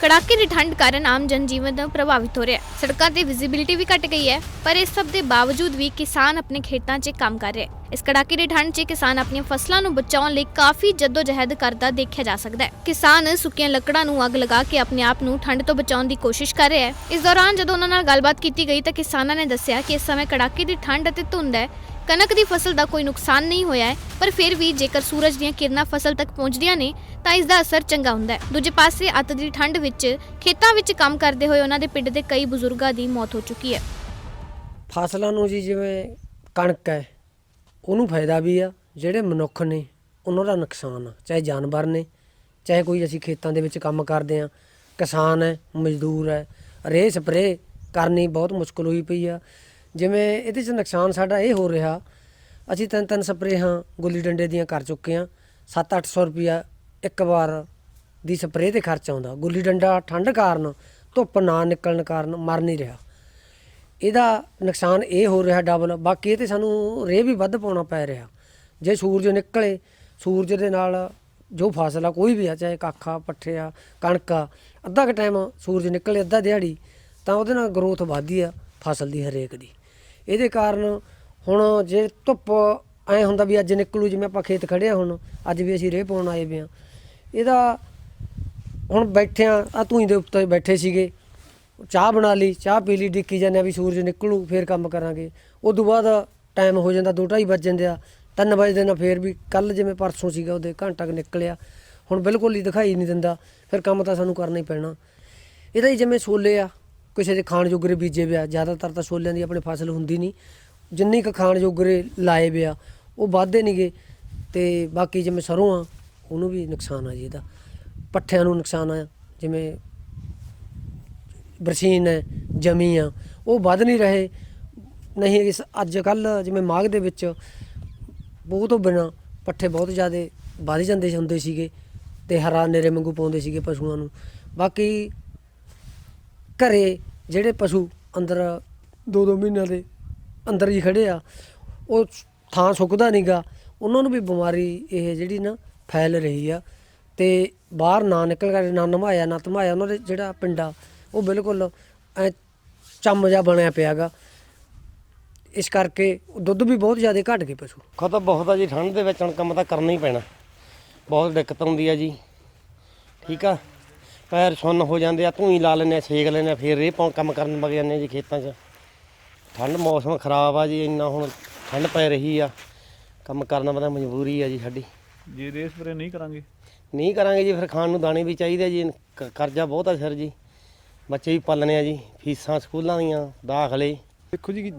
ਕੜਾਕੇ ਦੀ ਠੰਡ ਕਾਰਨ ਆਮ ਜਨਜੀਵਨ ਪ੍ਰਭਾਵਿਤ ਹੋ ਰਿਹਾ ਹੈ। ਸੜਕਾਂ ਤੇ ਵਿਜ਼ਿਬਿਲਿਟੀ ਵੀ ਘਟ ਗਈ ਹੈ, ਪਰ ਇਸ ਸਭ ਦੇ ਬਾਵਜੂਦ ਵੀ ਕਿਸਾਨ ਆਪਣੇ ਖੇਤਾਂ 'ਚ ਕੰਮ ਕਰ ਰਿਹਾ ਇਸ ਕੜਾਕੇ ਦੀ ਠੰਡ 'ਚ ਕਿਸਾਨ ਆਪਣੀਆਂ ਫਸਲਾਂ ਨੂੰ ਬਚਾਉਣ ਲਈ ਕਾਫੀ ਜਹਿਦ ਕਰਦਾ ਦੇਖਿਆ ਜਾ ਸਕਦਾ ਹੈ। ਕਿਸਾਨ ਸੁੱਕੀਆਂ ਲੱਕੜਾਂ ਨੂੰ ਅੱਗ ਲਗਾ ਕੇ ਆਪਣੇ ਆਪ ਨੂੰ ਠੰਡ ਤੋਂ ਬਚਾਉਣ ਦੀ ਕੋਸ਼ਿਸ਼ ਕਰ ਰਿਹਾ ਹੈ। ਇਸ ਦੌਰਾਨ ਜਦੋਂ ਉਹਨਾਂ ਨਾਲ ਗੱਲਬਾਤ ਕੀਤੀ ਗਈ ਤਾਂ ਕਿਸਾਨਾਂ ਨੇ ਦੱਸਿਆ ਕਿ ਇਸ ਸਮੇਂ ਕੜਾਕੇ ਦੀ ਠੰਡ ਅਤੇ ਧੁੰਦ ਹੈ। ਕਣਕ ਦੀ ਫਸਲ ਦਾ ਕੋਈ ਨੁਕਸਾਨ ਨਹੀਂ ਹੋਇਆ ਹੈ, ਪਰ ਫਿਰ ਵੀ ਜੇਕਰ ਸੂਰਜ ਦੀਆਂ ਕਿਰਨਾਂ ਫਸਲ ਤੱਕ ਪਹੁੰਚਦੀਆਂ ਨੇ, ਤਾਂ ਇਸ ਦਾ ਅਸਰ ਚੰਗਾ ਹੁੰਦਾ ਹੈ। ਦੂਜੇ ਪਾਸੇ ਅੱਤ ਦੀ ਠੰਡ ਵਿੱਚ ਖੇਤਾਂ ਵਿੱਚ ਕੰਮ ਕਰਦੇ ਹੋਏ ਉਹਨਾਂ ਦੇ ਪਿੰਡ ਦੇ ਕਈ ਬਜ਼ੁਰਗਾਂ ਦੀ ਮੌਤ ਹੋ ਚੁੱਕੀ ਹੈ। ਫਸਲਾਂ ਨੂੰ ਜੀ ਜਿਵੇਂ ਕਣਕ ਹੈ ਉਹਨੂੰ ਫਾਇਦਾ ਵੀ ਆ, ਜਿਹੜੇ ਮਨੁੱਖ ਨੇ, ਉਹਨਾਂ ਦਾ ਨੁਕਸਾਨ ਆ, ਚਾਹੇ ਜਾਨਵਰ ਨੇ, ਚਾਹੇ ਕੋਈ ਅਸੀਂ ਖੇਤਾਂ ਦੇ ਵਿੱਚ ਕੰਮ ਕਰਦੇ ਆ, ਕਿਸਾਨ ਹੈ, ਮਜ਼ਦੂਰ ਹੈ ਰੇ ਸਪਰੇ ਕਰਨੀ ਬਹੁਤ ਮੁਸ਼ਕਲ ਹੋਈ ਪਈ ਆ। ਜਿਵੇਂ ਇਹਦੇ 'ਚ ਨੁਕਸਾਨ ਸਾਡਾ ਇਹ ਹੋ ਰਿਹਾ, ਅਸੀਂ ਤਿੰਨ ਤਿੰਨ ਸਪਰੇਹਾਂ ਗੁੱਲੀ ਡੰਡੇ ਦੀਆਂ ਕਰ ਚੁੱਕੇ ਆ 7-800 ਰੁਪਿਆ ਇੱਕ ਵਾਰ ਦੀ ਸਪਰੇਅ ਤੇ ਖਰਚ ਆਉਂਦਾ। ਗੁੱਲੀ ਡੰਡਾ ਠੰਡ ਕਾਰਨ, ਧੁੱਪ ਨਾ ਨਿਕਲਣ ਕਾਰਨ ਮਰ ਨਹੀਂ ਰਿਹਾ। ਇਹਦਾ ਨੁਕਸਾਨ ਇਹ ਹੋ ਰਿਹਾ ਡਬਲ ਬਾਕੀ ਇਹ ਤੇ ਸਾਨੂੰ ਰੇਹ ਵੀ ਵੱਧ ਪਾਉਣਾ ਪੈ ਰਿਹਾ। ਜੇ ਸੂਰਜ ਨਿਕਲੇ, ਸੂਰਜ ਦੇ ਨਾਲ ਜੋ ਫਸਲ ਆ, ਕੋਈ ਵੀ ਆ, ਚਾਹੇ ਕਾਖਾ ਪੱਠੇ ਆ, ਕਣਕ ਆ, ਅੱਧਾ ਕੁ ਟਾਈਮ ਸੂਰਜ ਨਿਕਲੇ ਅੱਧਾ ਦਿਹਾੜੀ, ਤਾਂ ਉਹਦੇ ਨਾਲ ਗਰੋਥ ਵੱਧਦੀ ਆ ਫਸਲ ਦੀ, ਹਰੇਕ ਦੀ। ਇਹਦੇ ਕਾਰਨ ਹੁਣ ਜੇ ਧੁੱਪ ਐ ਹੁੰਦਾ ਵੀ ਅੱਜ ਨਿਕਲੂ, ਜਿਵੇਂ ਆਪਾਂ ਖੇਤ ਖੜੇ ਆ ਹੁਣ, ਅੱਜ ਵੀ ਅਸੀਂ ਰੇਹ ਪਾਉਣ ਆਏ ਵੇ ਆ। ਇਹਦਾ ਹੁਣ ਬੈਠੇ ਆ ਆ ਧੂਈ ਦੇ ਉੱਤੇ ਬੈਠੇ ਸੀਗੇ। ਚਾਹ ਬਣਾ ਲਈ, ਚਾਹ ਪੀ ਲਈ, ਡਿੱਕੀ ਜਾਂਦੇ ਆ ਵੀ ਸੂਰਜ ਨਿਕਲੂ, ਫੇਰ ਕੰਮ ਕਰਾਂਗੇ। ਉਸ ਤੋਂ ਬਾਅਦ ਟਾਈਮ ਹੋ ਜਾਂਦਾ 2:30 ਵੱਜ ਜਾਂਦੇ ਆ 3 ਵਜੇ ਨਾਲ ਫੇਰ ਵੀ ਕੱਲ ਜਿਵੇਂ ਪਰਸੋਂ ਸੀਗਾ, ਉਹਦੇ ਘੰਟਾ ਕੁ ਨਿਕਲਿਆ। ਹੁਣ ਬਿਲਕੁਲ ਹੀ ਦਿਖਾਈ ਨਹੀਂ ਦਿੰਦਾ, ਫਿਰ ਕੰਮ ਤਾਂ ਸਾਨੂੰ ਕਰਨਾ ਹੀ ਪੈਣਾ। ਇਹਦਾ ਹੀ ਜਿਵੇਂ ਛੋਲੇ ਆ, ਕਿਸੇ ਦੇ ਖਾਣ ਜੋਗਰੇ ਬੀਜੇ ਵਿਆ ਜ਼ਿਆਦਾਤਰ ਤਾਂ ਛੋਲਿਆਂ ਦੀ ਆਪਣੀ ਫਸਲ ਹੁੰਦੀ ਨਹੀਂ। ਜਿੰਨੀ ਕੁ ਖਾਣ ਜੋਗਰੇ ਲਾਏ ਵਿਆ ਉਹ ਵੱਧਦੇ ਨਹੀਂਗੇ ਤੇ ਬਾਕੀ ਜਿਵੇਂ ਸਰੋਂ ਆ, ਉਹਨੂੰ ਵੀ ਨੁਕਸਾਨ ਆ ਜੀ ਇਹਦਾ। ਪੱਠਿਆਂ ਨੂੰ ਨੁਕਸਾਨ ਆ, ਜਿਵੇਂ ਬਰਸੀਨ ਹੈ, ਜਮੀ ਆ। ਉਹ ਵੱਧ ਨਹੀਂ ਰਹੇ। ਨਹੀਂ, ਇਸ ਅੱਜ ਕੱਲ ਜਿਵੇਂ ਮਾਘ ਦੇ ਵਿੱਚ ਬਹੁਤ ਤੋਂ ਬਿਨਾ ਪੱਠੇ ਬਹੁਤ ਜ਼ਿਆਦਾ ਵੱਧ ਜਾਂਦੇ ਹੁੰਦੇ ਸੀਗੇ ਤੇ ਹਰਾ ਨੇਰੇ ਵਾਂਗੂ ਪਾਉਂਦੇ ਸੀਗੇ ਪਸ਼ੂਆਂ ਨੂੰ। ਬਾਕੀ ਘਰੇ ਜਿਹੜੇ ਪਸ਼ੂ ਅੰਦਰ ਦੋ ਦੋ ਮਹੀਨਿਆਂ ਦੇ ਅੰਦਰ ਹੀ ਖੜੇ ਆ, ਉਹ ਥਾਂ ਸੁੱਕਦਾ ਨਹੀਂਗਾ ਉਹਨਾਂ ਨੂੰ ਵੀ ਬਿਮਾਰੀ ਇਹ ਜਿਹੜੀ ਨਾ ਫੈਲ ਰਹੀ ਆ ਤੇ ਬਾਹਰ ਨਾ ਨਿਕਲ ਕੇ ਨਾ ਨਮਾਇਆ, ਨਾ ਧਮਾਇਆ ਉਹਨਾਂ ਦੇ ਜਿਹੜਾ ਪਿੰਡਾ ਉਹ ਬਿਲਕੁਲ ਐ ਚੰਮ ਜਿਹਾ ਬਣਿਆ ਪਿਆਗਾ। ਇਸ ਕਰਕੇ ਦੁੱਧ ਵੀ ਬਹੁਤ ਜ਼ਿਆਦਾ ਘਟ ਗਏ ਪਸ਼ੂ। ਖਤਮ ਬਹੁਤ ਆ ਜੀ ਠੰਡ ਦੇ ਵਿੱਚ ਹੁਣ ਕੰਮ ਤਾਂ ਕਰਨਾ ਹੀ ਪੈਣਾ। ਬਹੁਤ ਦਿੱਕਤ ਆਉਂਦੀ ਆ ਜੀ। ਠੀਕ ਆ? ਪੈਰ ਸੁੰਨ ਹੋ ਜਾਂਦੇ ਆ ਧੂਈ ਲਾ ਲੈਂਦੇ ਆ ਛੇਕ ਲੈਂਦੇ ਆ ਫਿਰ ਰੇ ਪਾਉਣ ਕੰਮ ਕਰਨ ਵਗ ਜਾਂਦੇ ਆ ਜੀ ਖੇਤਾਂ 'ਚ। ਠੰਡ ਮੌਸਮ ਖਰਾਬ ਆ ਜੀ ਇੰਨਾ ਹੁਣ ਠੰਡ ਪੈ ਰਹੀ ਆ। ਕੰਮ ਕਰਨਾ ਪੈਂਦਾ ਮਜਬੂਰੀ ਆ ਜੀ ਸਾਡੀ। ਜੇ ਰੇਸ ਸਪਰੇ ਨਹੀਂ ਕਰਾਂਗੇ? ਨਹੀਂ ਕਰਾਂਗੇ ਜੀ ਫਿਰ ਖਾਣ ਨੂੰ ਦਾਣੇ ਵੀ ਚਾਹੀਦੇ ਆ ਜੀ ਕ- ਕਰਜ਼ਾ ਬਹੁਤ ਆ ਸਿਰ ਜੀ। ਬੱਚੇ ਵੀ ਪਾਲਣੇ ਆ ਜੀ, ਫੀਸਾਂ ਸਕੂਲਾਂ ਦੀਆਂ, ਦਾਖਲੇ। ਦੇਖੋ ਜੀ,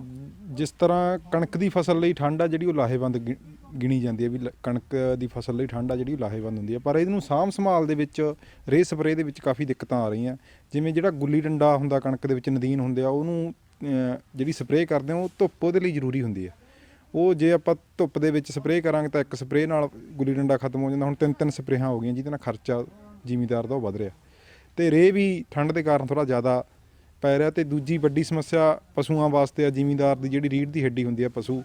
ਜਿਸ ਤਰ੍ਹਾਂ ਕਣਕ ਦੀ ਫਸਲ ਲਈ ਠੰਡ ਆ ਜਿਹੜੀ ਉਹ ਲਾਹੇਵੰਦ ਗਿ- ਗਿਣੀ ਜਾਂਦੀ ਹੈ ਵੀ ਲ- ਕਣਕ ਦੀ ਫਸਲ ਲਈ ਠੰਡ ਆ ਜਿਹੜੀ ਉਹ ਲਾਹੇਵੰਦ ਹੁੰਦੀ ਹੈ ਪਰ ਇਹਨੂੰ ਸਾਂਭ ਸੰਭਾਲ ਦੇ ਵਿੱਚ ਰੇ ਸਪਰੇ ਦੇ ਵਿੱਚ ਕਾਫੀ ਦਿੱਕਤਾਂ ਆ ਰਹੀਆਂ। ਜਿਵੇਂ ਜਿਹੜਾ ਗੁੱਲੀ ਡੰਡਾ ਹੁੰਦਾ ਕਣਕ ਦੇ ਵਿੱਚ, ਨਦੀਨ ਹੁੰਦੇ ਆ, ਉਹਨੂੰ ਜਿਹੜੀ ਸਪਰੇਅ ਕਰਦੇ ਆ, ਉਹ ਧੁੱਪ ਉਹਦੇ ਲਈ ਜ਼ਰੂਰੀ ਹੁੰਦੀ ਹੈ ਉਹ ਜੇ ਆਪਾਂ ਧੁੱਪ ਦੇ ਵਿੱਚ ਸਪਰੇਅ ਕਰਾਂਗੇ ਤਾਂ ਇੱਕ ਸਪਰੇਅ ਨਾਲ ਗੁੱਲੀ ਡੰਡਾ ਖਤਮ ਹੋ ਜਾਂਦਾ। ਹੁਣ ਤਿੰਨ ਤਿੰਨ ਸਪਰੇਹਾਂ ਹੋ ਗਈਆਂ, ਜਿਹਦੇ ਨਾਲ ਖਰਚਾ ਜ਼ਿਮੀਦਾਰ ਦਾ ਉਹ ਵਧ ਰਿਹਾ। ਤੇ ਰੇ ਵੀ ਠੰਡ ਦੇ ਕਾਰਨ ਥੋੜਾ ਜ਼ਿਆਦਾ ਪੈ ਰਿਹਾ ਤੇ ਦੂਜੀ ਵੱਡੀ ਸਮੱਸਿਆ ਪਸ਼ੂਆਂ ਵਾਸਤੇ ਆ, ਜ਼ਿਮੀਦਾਰ ਦੀ ਜਿਹੜੀ ਰੀੜ੍ਹ ਦੀ ਹੱਡੀ ਹੁੰਦੀ ਆ ਪਸ਼ੂ,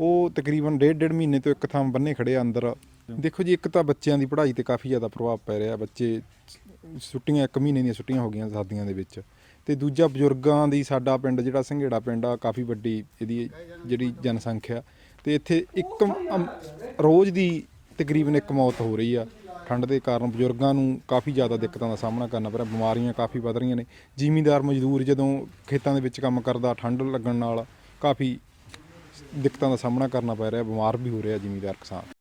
ਉਹ ਤਕਰੀਬਨ ਡੇਢ ਡੇਢ ਮਹੀਨੇ ਤੋਂ ਇੱਕ ਥਾਂ ਬੰਨੇ ਖੜੇ ਆ ਅੰਦਰ। ਦੇਖੋ ਜੀ, ਇੱਕ ਤਾਂ ਬੱਚਿਆਂ ਦੀ ਪੜ੍ਹਾਈ ਤੇ ਕਾਫੀ ਜ਼ਿਆਦਾ ਪ੍ਰਭਾਵ ਪੈ ਰਿਹਾ, ਬੱਚੇ ਛੁੱਟੀਆਂ, ਇੱਕ ਮਹੀਨੇ ਦੀਆਂ ਛੁੱਟੀਆਂ ਹੋ ਗਈਆਂ ਸਰਦੀਆਂ ਦੇ ਵਿੱਚ। ਤੇ ਦੂਜਾ ਬਜ਼ੁਰਗਾਂ ਦੀ ਸਾਡਾ ਪਿੰਡ, ਜਿਹੜਾ ਸੰਘੇੜਾ ਪਿੰਡ ਆ, ਕਾਫੀ ਵੱਡੀ ਇਹਦੀ ਜਿਹੜੀ ਜਨਸੰਖਿਆ। ਤੇ ਇੱਥੇ ਇੱਕ ਰੋਜ਼ ਦੀ ਤਕਰੀਬਨ ਇੱਕ ਮੌਤ ਹੋ ਰਹੀ ਆ। ਠੰਡ ਦੇ ਕਾਰਨ ਬਜ਼ੁਰਗਾਂ ਨੂੰ ਕਾਫੀ ਜ਼ਿਆਦਾ ਦਿੱਕਤਾਂ ਦਾ ਸਾਹਮਣਾ ਕਰਨਾ ਪੈ ਰਿਹਾ ਬਿਮਾਰੀਆਂ ਕਾਫੀ ਵੱਧ ਰਹੀਆਂ ਨੇ। ਜ਼ਿਮੀਂਦਾਰ ਮਜ਼ਦੂਰ ਜਦੋਂ ਖੇਤਾਂ ਦੇ ਵਿੱਚ ਕੰਮ ਕਰਦਾ, ਠੰਡ ਲੱਗਣ ਨਾਲ ਕਾਫੀ ਦਿੱਕਤਾਂ ਦਾ ਸਾਹਮਣਾ ਕਰਨਾ ਪੈ ਰਿਹਾ, ਬਿਮਾਰ ਵੀ ਹੋ ਰਿਹਾ ਜ਼ਿਮੀਂਦਾਰ ਕਿਸਾਨ।